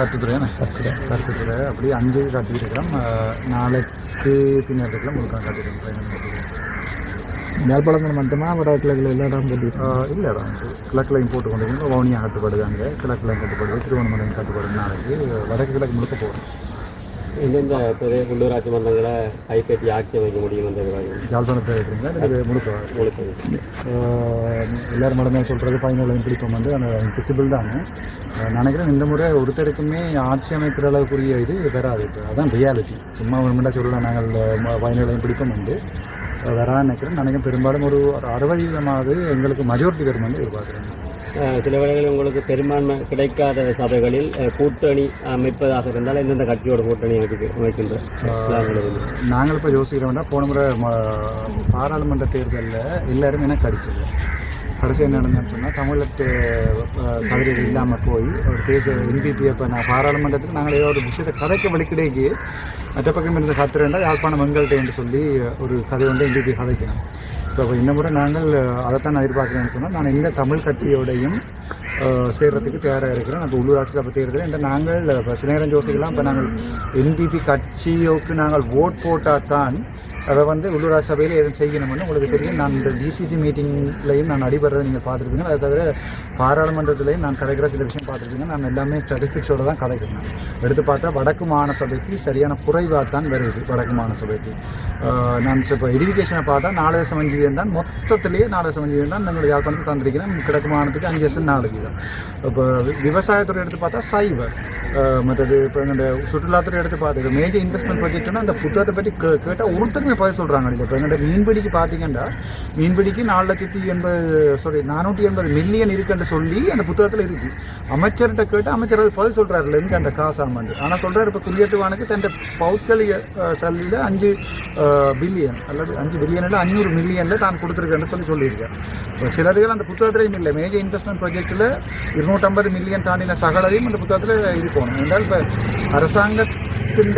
கருத்துத்துறை கருத்துத்துறை அப்படியே அஞ்சு கட்டியிருக்கிறோம் அஹ், நாளைக்கு பின்னர் இருக்கலாம் முழுக்க கட்டிருக்கோம் யாழ்ப்பாணத்தில் மட்டுமா? வட கிழக்கில் எல்லா இடம் போட்டு இல்லை இடம் கிழக்குலையும் போட்டு கொண்டு வந்து வவுனியா கட்டுப்படுது அங்கே கிழக்குலையும் கட்டுப்படுது திருவண்ணாமலையும் கட்டுப்படுது நாளைக்கு வடக்கு கிழக்கு முழுக்க போகிறோம் எந்தெந்த பெரிய உள்ளூராட்சி மன்றங்களை கைப்பற்றி ஆட்சி அமைக்க முடியும் இருக்கிறீங்களா இது முழுக்க? ஆஹ் எல்லாரும் மடமே சொல்கிறது பயனுள்ள பிடிப்பம் வந்து அந்த பிசிபிள் தான். நினைக்கிறேன் இந்த முறை ஒருத்தருக்குமே ஆட்சி அமைக்கிற அளவுக்குரிய இது வராது இப்போ. அதான் ரியாலிட்டி சும்மா முன்னாடி சொல்லலாம் நாங்கள் பயனுள்ள பிடிப்பம் வந்து வரான்னு நினைக்கிறேன். நினைக்கிறேன் பெரும்பாலும் ஒரு ஒரு அறுபது வீதமாவது எங்களுக்கு மெஜாரிட்டி வந்து எதிர்பார்க்குறேன். சில வேளைகளில் உங்களுக்கு பெரும்பான்மை கிடைக்காத சபைகளில் கூட்டணி அமைப்பதாக இருந்தால் எந்தெந்த கட்சியோட கூட்டணி அமைக்க அமைக்கின்ற? நாங்கள் இப்போ யோசிக்கிறோம்னா போன முறை பாராளுமன்ற தேர்தலில் எல்லாரும் எனக்கு அடிச்சது கடைசி என்ன நடந்ததுன்னு சொன்னால் தமிழத்து கதிரைகள் இல்லாமல் போய் ஒரு தேர்தல் என்பிபி நான் பாராளுமன்றத்தில் நாங்கள் ஏதோ ஒரு விஷயத்தை கதைக்க வழிக்கிடைக்கு மற்ற பக்கம் இருந்த கத்துறேன்டா யாழ்ப்பாணம் மங்கள்கிட்ட என்று சொல்லி ஒரு கதை வந்து எம்பிபி கதைக்கணும் ஸோ அப்போ இந்த முறை நாங்கள் அதைத்தான் நான் எதிர்பார்க்குறேன்னு சொன்னால் நான் இந்த தமிழ் கட்சியோடையும் தேர்றதுக்கு தயாராக இருக்கிறோம். அப்போ உள்ளூராட்சி சபை தேர்தல் என்ற நாங்கள் இப்போ சினேரன் இப்போ நாங்கள் என்பிபி கட்சியோக்கு நாங்கள் ஓட் போட்டால் தான் அதை வந்து உள்ளூராட்சி சபையில் எதுவும் செய்யணும்னு உங்களுக்கு தெரியும். நான் இந்த டிசிசி மீட்டிங்லையும் நான் அடிபடுறதை நீங்கள் பார்த்துருப்பீங்க. அதை தவிர பாராளுமன்றத்திலையும் நான் கதைக்கிற சில விஷயம் பார்த்துருப்பீங்க. நான் எல்லாமே ஸ்டாட்டிஸ்டிக்ஸோடு தான் கதைக்கிறேன். எடுத்து பார்த்தா வடக்கு மாகாண சபைக்கு சரியான குறைவாக தான் வருது வடக்கு மாகாண சபைக்கு நான் இப்போ எஜுகேஷனை பார்த்தா நாலு தசம் அஞ்சு வீதம் தான். மொத்தத்திலேயே நாலு தசம் அஞ்சு வீதம் தான் நாங்கள் யாழ்ப்பாணத்துக்கு தந்திருக்கிறேன். கிழக்கு மாகாணத்துக்கு அஞ்சு லட்சம் நாலு வீதம். இப்போ விவசாயத்துறை எடுத்து பார்த்தா சைவர் மற்றது இப்போ இந்த சுற்றுலாத்துறை எடுத்து பார்த்துக்க மேஜர் இன்வெஸ்ட்மெண்ட் ப்ராஜெக்ட்னா அந்த புத்தகத்தை பற்றி கே கேட்டால் ஒருத்தருமே பதில் சொல்கிறாங்க இப்போ எங்கள்கிட்ட மீன்பிடிக்கு பார்த்தீங்கன்னா மீன்பிடிக்கு நாலு லட்சத்தி எண்பது சாரி நானூற்றி எண்பது மில்லியன் இருக்குன்னு சொல்லி அந்த புத்தகத்தில் இருக்கு அமைச்சர்கிட்ட கேட்டு அமைச்சர் அது பதில் சொல்கிறாரு இருந்து அந்த காசு ஆமாண்டு ஆனால் சொல்கிறார் இப்போ குடியேற்றுவானுக்கு தன் பௌத்தலிக சல்லியில் அஞ்சு பில்லியன் அல்லது அஞ்சு பில்லியனில் அஞ்சூறு மில்லியனில் தான் கொடுத்துருக்கேன்னு சொல்லி சொல்லியிருக்கேன் இப்போ சிலர்கள் அந்த புத்தகத்திலையும் இல்லை. மேஜர் இன்வெஸ்ட்மெண்ட் ப்ராஜெக்ட்டில் இருநூற்றம்பது மில்லியன் தாண்டின சகலதையும் அந்த புத்தகத்தில் இருக்கணும் என்றால் இப்போ அரசாங்கத்தின்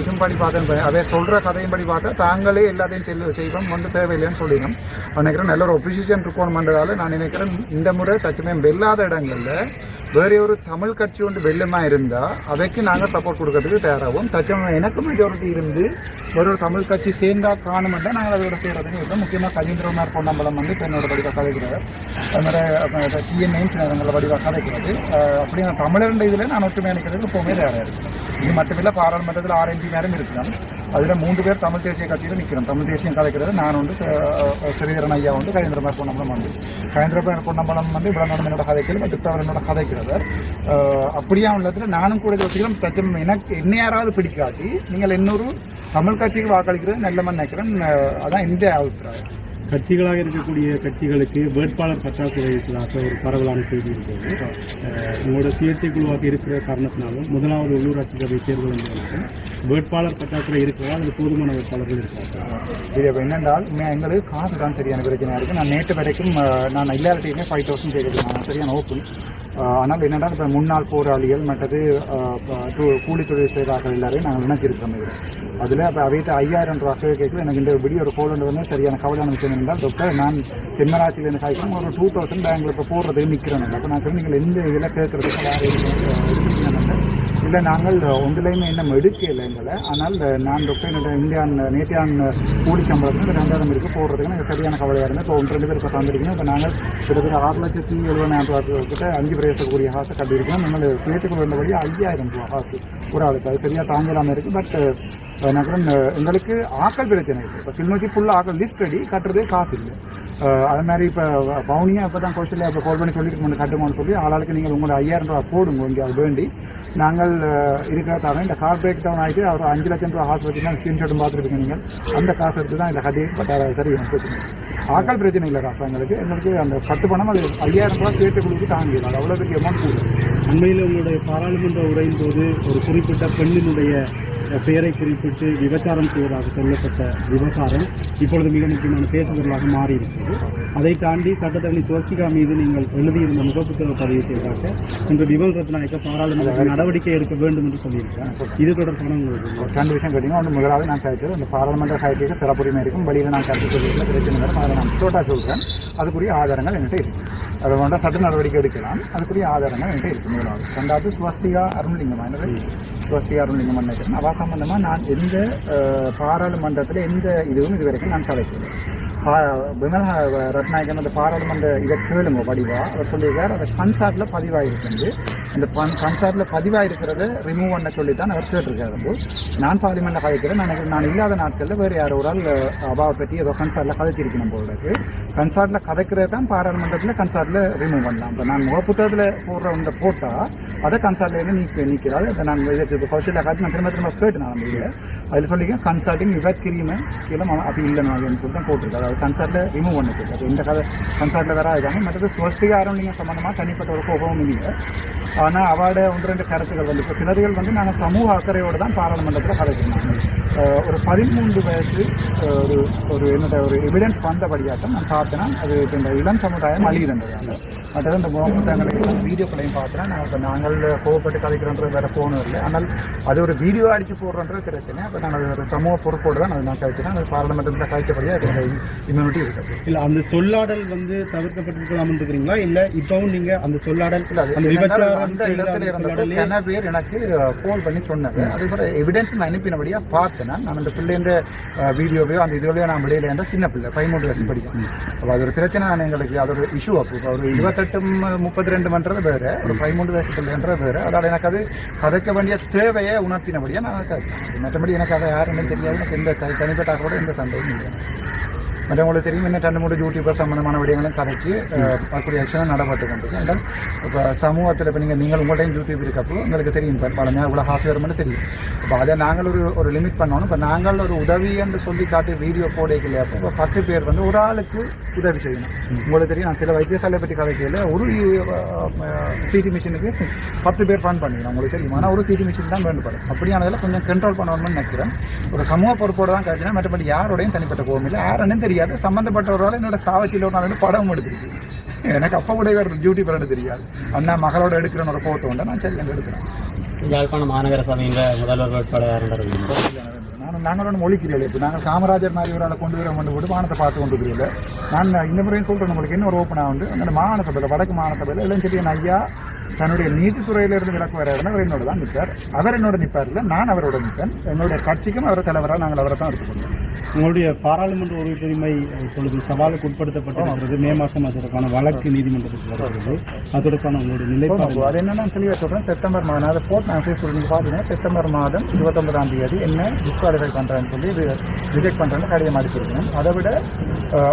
இதும் படி பார்த்தேன் அவை சொல்கிற கதையும் படி பார்த்தா தாங்களே எல்லாத்தையும் செல் செய்வோம் வந்து தேவையில்லைன்னு சொல்லிடும் நினைக்கிறேன் நல்ல ஒரு ஒப்போசிஷன் இருக்கணும்ன்றதால நான் நினைக்கிறேன் இந்த முறை தச்சமயம் வெல்லாத இடங்களில் வேற ஒரு தமிழ் கட்சி ஒன்று வெள்ளமா இருந்தா அவைக்கு நாங்க சப்போர்ட் கொடுக்கறதுக்கு தயாராகும் தச்சமயம் எனக்கு மெஜாரிட்டி இருந்து வேற ஒரு தமிழ் கட்சி சேர்ந்தா காணுமெண்டா நாங்கள் அதோட செய்யறதுன்னு இருக்கோம் முக்கியமா கஜேந்திரகுமார் பொன்னம்பலம் வந்து இப்ப என்னோட வடிவா கதைக்கிறார் அது மாதிரி டிஎன்ஐயும் சில இடங்களில் வடிவா கதைக்கிறது அப்படி நான் தமிழர்ன்ற இதில் நான் ஒற்றுமை அளிக்கிறதுக்கு எப்பவுமே தயாராக இருக்கேன் இது மட்டுமில்ல பாராளுமன்றத்தில் ஆறு எம்பி நேரம் இருக்கலாம் அதில் மூன்று பேர் தமிழ் தேசிய கட்சியில் நிற்கிறோம் தமிழ் தேசியம் கலைக்கிறது நான் வந்து ஸ்ரீதரன் ஐயா வந்து கஜேந்திரகுமார் பொன்னம்பலம் வந்து கஜேந்திரமார் பொன்னம்பலம் வந்து விளம்பரம் என்னோட கதைக்கிறது மற்றவர் என்னோட கதைக்கிறது அப்படியா உள்ளதில் நானும் கூட வச்சுக்கிறோம் தச்சம் எனக்கு என்ன யாராவது பிடிக்காட்டி நீங்கள் இன்னொரு தமிழ் கட்சிக்கு வாக்களிக்கிறது நல்லமன்னு நினைக்கிறேன். அதான் இந்த அபிப்பிராயம்? கட்சிகளாக இருக்கக்கூடிய கட்சிகளுக்கு வேட்பாளர் பற்றாக்குறை இருக்கிறதாக ஒரு பரவலான செய்தி இருக்கிறது. உங்களோட சுயேட்சை குழுவாக இருக்கிற காரணத்தினாலும் முதலாவது உள்ளூராட்சி சபை தேர்தல் என்பதற்கும் வேட்பாளர் பற்றாக்குறை இருக்கிறதா அது போதுமான வேட்பாளர்கள் இருக்கிறார்கள் இது இப்போ என்னென்றால் எங்களுக்கு காசு தான் சரியான பிரச்சனையாக இருக்குது நான் நேற்று வரைக்கும் நான் எல்லார்ட்டையுமே ஃபைவ் தௌசண்ட் கேட்குறது நான் சரியான ஓப்பன் ஆனால் என்னென்றால் இப்போ முன்னாள் போராளிகள் மற்றது கூலி தொழில் செய்தார்கள் எல்லாரையும் நாங்கள் இணைச்சிருக்கிறோம் இதில். அதில் அப்போ அவையிட்ட ஐயாயிரம் ரூபா கேட்கல எனக்கு இந்த விடிய ஒரு கோல் வந்து சரியான கவலையான விஷயம் என்றால் டாக்டர் நான் தென்மராட்சியிலேருந்து காய்க்கும் ஒரு டூ தௌசண்ட் பேங்கில் இப்போ போடுறதுக்கு நிற்கிறேன் அப்போ நான் சொன்னீங்க எந்த இதில் கேட்கறதுக்கு வேறு இல்லை நாங்கள் ஒன்றிலையுமே இன்னும் எடுக்கல எங்களை. ஆனால் நான் டாக்டர் என்னோட இந்தியான் நேத்தியான் கூலி சம்பளத்தில் ரெண்டாயிரம் இருக்கு போடுறதுக்கு எனக்கு சரியான கவலையாக இருந்தது. இப்போ ஒன்று ரெண்டு பேர் இப்போ இப்போ நாங்கள் கிட்டத்தட்ட ஆறு லட்சத்தி எழுபதாயிரம் ரூபா கிட்ட அஞ்சு பிரதேசக்கூடிய ஹாசை கட்டியிருக்கோம். நம்ம சேர்த்துக்கு வந்தபடி ஐயாயிரம் ரூபா ஹாஸ் ஒரு ஆளுக்கு. அது சரியாக தாங்கலாமல் இருக்குது பட் நகரம் எங்களுக்கு ஆக்கள் பிரச்சனை இருக்குது இப்போ கிளிநொச்சி ஃபுல்லாக ஆக்கள் லிஸ்ட் ரெடி கட்டுறதே காசு இல்லை. அது மாதிரி இப்போ பவுனியா இப்போ தான் கோஸ்டலில் இப்போ கால் பண்ணி சொல்லிட்டு முன்ன கட்டுமான்னு சொல்லி ஆளாளுக்கு நீங்கள் உங்களோட ஐயாயிரம் ரூபா போடுங்க இங்கே அது வேண்டி. நாங்கள் அஹ், இந்த கார் பிரேக் டவுன் ஆகிட்டு அவர் அஞ்சு லட்சம் ரூபா ஹாஸ் வச்சு தான் பார்த்துருப்பீங்க நீங்கள். அந்த காசு எடுத்து தான் இந்த கட்டி பட் சரி பிரச்சனை ஆக்கள் பிரச்சனை இல்லை காசு எங்களுக்கு. எங்களுக்கு அந்த பத்து பணம் அது ஐயாயிரம் ரூபாய் சேர்த்து கொடுத்து தாங்கிடும் அது அவ்வளோ பெரிய அமௌண்ட் கூட. உங்களுடைய பாராளுமன்ற உரையின் போது ஒரு குறிப்பிட்ட பெண்ணினுடைய பெயரை குறிப்பிட்டு விபச்சாரம் செய்வதாக சொல்லப்பட்ட விவகாரம் இப்பொழுது மிக முக்கியமான பேசுபொருளாக மாறியிருக்கிறது. அதை தாண்டி சட்டத்தரணி சுவஸ்திகா மீது நீங்கள் எழுதியிருந்த முகப்புத்தக பதிவு இன்று விமல் ரத்நாயக்க பாராளுமன்ற நடவடிக்கை எடுக்க வேண்டும் என்று சொல்லியிருக்கிறார். இது தொடர்பான உங்களுக்கு ஒரு ரெண்டு விஷயம் கேட்டீங்க ஒன்று முதலாவது நான் கழிச்சது இந்த பாராளுமன்ற கழிக்க சிறப்புரிமை இருக்கும் வழியில் நான் கருத்து சொல்லியிருக்கேன் பிரச்சனை வரும் அதை நான் ஷோட்டாக சொல்கிறேன் அதுக்குரிய ஆதாரங்கள் என்கிட்ட இருக்கு. அதை கொண்டா சட்ட நடவடிக்கை எடுக்கலாம் அதுக்குரிய ஆதாரங்கள் என்கிட்ட இருக்கு முதலாவது ரெண்டாவது சுவஸ்திகா அருண்லிங்கம் என்னது சுவஸ்திகா அருண்லிங்கம் நினைக்கிறேன் அவ சம்பந்தமாக நான் எந்த அஹ், பாராளுமன்றத்தில் எந்த இதுவும் இது வரைக்கும் நான் கலைக்கல விமல் ரத்நாயகன் அந்த பாராளுமன்ற இதை கேளுங்க வடிவா. அவர் சொல்லியிருக்கார் அந்த கன்சார்ட்டில் பதிவாகிருக்கு இந்த கன்சார்ட்ல பதிவாயிருக்கிறத ரிமூவ் பண்ண சொல்லி தான் அவர் கேட்டிருக்காரு. வந்து நான் பார்லிமெண்ட்டில் கதைக்கிறேன். நான் எனக்கு- நான் இல்லாத நாட்களில் வேறு யாரோ ஒரு ஆள் அபாவை பற்றி ஏதோ கன்சார்ட்ல கதைச்சிருக்கணும் போகிறதுக்கு இருக்கு. கதைக்கிறது தான் பாராளுமன்றத்தில் கன்சார்ட்ல ரிமூவ் பண்ணலாம். இப்போ நான் முகப்புத்தகத்தில் போடுற இந்த போட்டால் அதை கன்சர்ட்லேருந்து நீக்க நீக்கிறாது அதை நான் இதுக்கு கௌசல்யா காட்டி நான் திரும்ப திரும்ப கேட்டு நான் முடியல அதில் சொல்லிக்கேன் கன்சர்ட்டிங் விவத் கிரீமை கீழே அப்படி இல்லை நான் சொல்லிட்டு தான் போட்டிருக்கு அதாவது கன்சார்ட்ல ரிமூவ் பண்ணிருக்கு அது இந்த கதை கன்சார்ட்ல வேற ஆயிட்டாங்க. மற்றது ஸ்வஸ்திகாரம் நீங்கள் சம்மந்தமாக தனிப்பட்ட ஒரு கோபமும் இல்லை. ஆனால் அவார்ட ஒன்று ரெண்டு கருத்துக்கள் வந்து. இப்போ சிலர்கள் வந்து நாங்கள் சமூக அக்கறையோடு தான் பாராளுமன்றத்தில் கதைக்கிறோம் ஒரு பதிமூன்று வயசு ஒரு ஒரு என்னோட ஒரு எவிடன்ஸ் வந்தபடியாட்டம் நான் பார்த்தேன்னா அது இந்த இளம் சமுதாயம் அழிகிறன்றதால மற்றது இந்த முகமுத்தங்களையும் வீடியோக்களையும் பார்த்தேன்னா நான் இப்போ நாங்கள் கோவப்பட்டு கதைக்கிறோன்றது வேற போகணும் இல்லை. ஆனால் அது ஒரு வீடியோ அடிச்சு போடுறன்றது பிரச்சனை அப்போ நான் அது ஒரு சமூக பொறுப்போடு தான் அது நான் கழிக்கிறேன். அது பாராளுமன்றத்தில் கழிச்சபடியாக அது இம்யூனிட்டி இருக்குது இல்ல அந்த சொல்லாடல் வந்து தவிர்க்கப்பட்டிருக்கலாம் இருக்கிறீங்களா இல்ல இப்பவும் நீங்க அந்த சொல்லாடல் அந்த இடத்துல சொல்லாடலே கன பேர் எனக்கு கால் பண்ணி சொன்னாங்க அதே போல எவிடன்ஸ் நான் அனுப்பினபடியா பார்த்தேன் நான். அந்த பிள்ளைன்ற வீடியோவையோ அந்த இதுலையோ நான் வெளியில என்ற சின்ன பிள்ளை பதிமூன்று வயசு படிக்கும் அப்போ அது ஒரு பிரச்சனை எங்களுக்கு அது ஒரு இஷ்யூ அப்போ ஒரு இருபத்தெட்டு ம- முப்பத்தி ரெண்டு மன்றது வேறு ஒரு பதிமூன்று வயசு பிள்ளைன்றது வேறு. அதால் எனக்கு அது கதைக்க வேண்டிய தேவையை உணர்த்தினபடியா நான் மற்றபடி எனக்கு அதை யாருன்னு தெரியாது மற்றவங்களுக்கு தெரியும் இன்னும் ரெண்டு மூணு யூடியூபர் சம்மந்தமான விடயங்களும் கதைச்சு அஹ், அப்படி ஆக்சுவலாக நடப்பட்டு கொண்டிருக்கு என்றால் இப்போ சமூகத்தில் இப்போ நீங்கள் நீங்கள் உங்கள்டையும் யூடியூப் இருக்கப்போ உங்களுக்கு தெரியும் இப்போ பழமையாக இவ்வளோ ஹாஸ்யவரம்னு தெரியும் இப்போ அதை நாங்கள் ஒரு ஒரு லிமிட் பண்ணணும் இப்போ நாங்கள் ஒரு உதவி என்று சொல்லி காட்டி வீடியோ போடைக்கல அப்போ இப்போ பத்து பேர் வந்து ஒரு ஆளுக்கு உதவி செய்யணும் உங்களுக்கு தெரியும் நான் சில வைத்தியசாலை பற்றி கதைக்கையில் ஒரு சிடி மிஷினுக்கு பத்து பேர் ஃபண்ட் பண்ணிக்கணும் உங்களுக்கு தெரியும் ஆனால் ஒரு சிடி மிஷின் தான் வேண்டுபடும் அப்படியானதில் கொஞ்சம் கண்ட்ரோல் பண்ணணும்னு நினைக்கிறேன் ஒரு சமூக பொறுப்போடு தான் காய்ச்சினா மற்றபடி யாரோடையும் தனிப்பட்ட கோவம் இல்லை யாருன்னு தெரியாது சம்மந்தப்பட்டவரால் என்னோட சாவச்சியில் ஒரு நாள் படம் எடுத்திருக்கு. எனக்கு அப்போ கூட வேறு டியூட்டி பண்ண தெரியாது. அண்ணா மகளோட எடுக்கிற ஒரு ஃபோட்டோ உண்டு. நான் அங்கே எடுக்கிறேன். யாழ்ப்பாணம் மாநகர சபையின் முதல்வர் வேட்பாளர் நான் நாங்களோட மொழிக்கிறீர்கள் இப்போ நாங்கள் காமராஜர் மாதிரி ஒரு ஆளை கொண்டு வர கொண்டு போட்டு வானத்தை பார்த்து கொண்டு இருக்கிறீர்கள் நான் இந்த முறையும் சொல்கிறேன் உங்களுக்கு இன்னொரு ஓப்பனாக உண்டு. அந்த மாகாண சபையில் வடக்கு மாகாண சபையில் இளஞ்செடியன் ஐயா தன்னுடைய நீதித்துறையிலிருந்து விலக்கு வர அவர் என்னோட தான் நிற்பார் அவர் என்னோட நிற்பார் இல்லை நான் அவரோட நிற்பேன் என்னுடைய கட்சிக்கும் அவர் தலைவராக நாங்கள் அவரை தான் எடுத்துக்கொள்வோம். உங்களுடைய பாராளுமன்ற உறுப்பினரை இப்பொழுது சவாலுக்கு உட்படுத்தப்பட்டிருக்கிறது மே மாதம் அதற்கான வழக்கு நீதிமன்றத்துக்கு வருகிறது. அதற்கான உங்களுடைய நிலைப்பாடு அது என்னன்னா தெளிவாக சொல்கிறேன் செப்டம்பர் மாதம் அதை போட் நான் ஃபேஸ்புக் பார்த்தீங்கன்னா செப்டம்பர் மாதம் இருபத்தொன்பதாம் தேதி என்ன டிஸ்குவாலிஃபை பண்ணுறேன்னு சொல்லி இது ரிஜெக்ட் பண்ணுறேன்னு கடிதம் அடிச்சிருக்கணும் அதை விட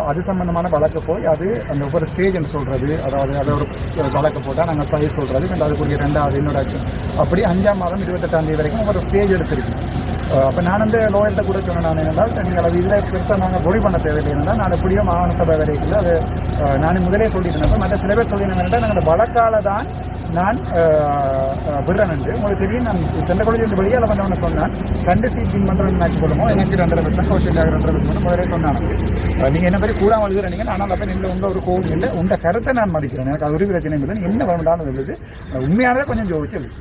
அது சம்பந்தமான வழக்கு போய் அது அந்த ஒவ்வொரு ஸ்டேஜ்னு சொல்கிறது அதாவது அதை ஒரு வழக்கு போட்டால் நாங்கள் பதில் சொல்கிறது இல்லை அதுக்குரிய ரெண்டாவது என்னோட அப்படி அஞ்சாம் மாதம் இருபத்தெட்டாம் தேதி வரைக்கும் ஒவ்வொரு ஸ்டேஜ் எடுத்திருக்கேன் அப்போ நான் வந்து லோயல்ட்ட கூட சொன்னேன் நான் என்றால் நீங்கள் அது இல்லை பெருசாக நாங்கள் பொடி பண்ண தேவையில்லை என்றால் நான் எப்படியோ மாகாண சபை வரைக்கும் அது நான் முதலே சொல்லியிருந்தேன் மற்ற சில பேர் சொல்லியிருந்தேன் நாங்கள் வழக்கால தான் நான் விடுறேன் என்று. உங்களுக்கு தெரியும் நான் சென்ற கொள்கை வெளியால் வந்தவன சொன்னேன். ரெண்டு சீட் வின் பண்ணுறேன்னு நினைச்சு எனக்கு ரெண்டரை பர்சன்ட் கௌசல்யாக ரெண்டரை பர்சன்ட் முதலே சொன்னாங்க நீங்கள் என்ன பேர் கூடாமல் எழுதுறீங்க ஆனால் அப்போ நீங்கள் உங்கள் ஒரு கோவில் இல்லை உங்கள் கருத்தை நான் மதிக்கிறேன். எனக்கு அது ஒரு பிரச்சனை இல்லை என்ன வேண்டாம்னு சொல்லுது உண்மையானவே கொஞ்சம் ஜோதிச்சு எழுது.